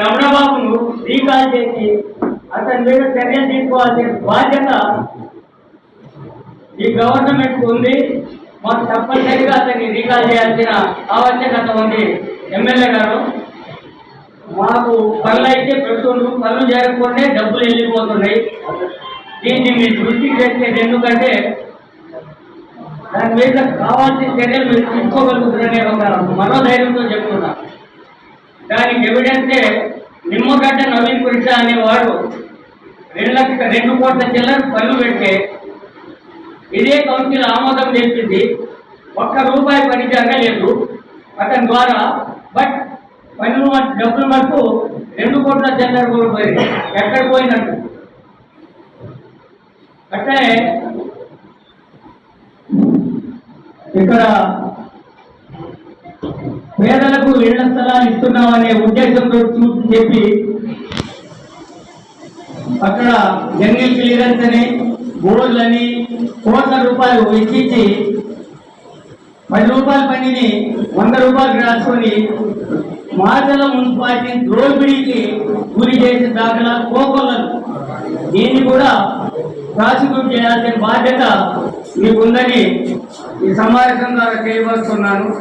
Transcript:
రమణబాబును recall చేసి అతని మీద చర్యలు తీసుకోవాల్సిన బాధ్యత ఈ గవర్నమెంట్ ఉంది. మాకు తప్పనిసరిగా అతన్ని రీకాల్ చేయాల్సిన ఆవశ్యకత ఉంది. ఎమ్మెల్యే గారు మాకు పనులు అయితే పెడుతుండ్రు. పనులు చేయకుండా డబ్బులు వెళ్ళిపోతున్నాయి. దీన్ని మీ దృష్టికి తెచ్చేది ఎందుకంటే దాని మీద కావాల్సిన చర్యలు మీరు తీసుకోగలుగుతారనే ఒక మనోధైర్యంతో చెప్తున్నా. దానికి ఎవిడెన్సే నిమ్మగడ్డ నవీన్ పురుష అనేవాడు రెండు లక్షల రెండు కోట్ల చిల్లర పన్ను పెడితే ఇదే కౌన్సిల్ ఆమోదం చేసింది ఒక్క రూపాయి పని జరగలేదు అతని ద్వారా బట్ పన్ను డబ్బులు మటుకు రెండు కోట్ల చిల్లర పోయింది. ఎక్కడ పోయినట్టు? అట్లే ఇక్కడ పేదలకు ఇళ్ళ స్థలాలు ఇస్తున్నామనే ఉద్దేశంతో చూసి చెప్పి అక్కడ జంగిల్ క్లియరెన్స్ అని బోర్డులని కోట్ల రూపాయలు ఇచ్చి పది రూపాయల పనిని వంద రూపాయలు రాసుకొని మాదల మున్సిపాలిటీ ద్రోపిడీకి గురి చేసిన దాఖలా కోకొల్లలు. దీన్ని కూడా ప్రాసిక్యూట్ చేయాల్సిన బాధ్యత మీకుందని ఈ సమావేశం ద్వారా చేయవస్తున్నాను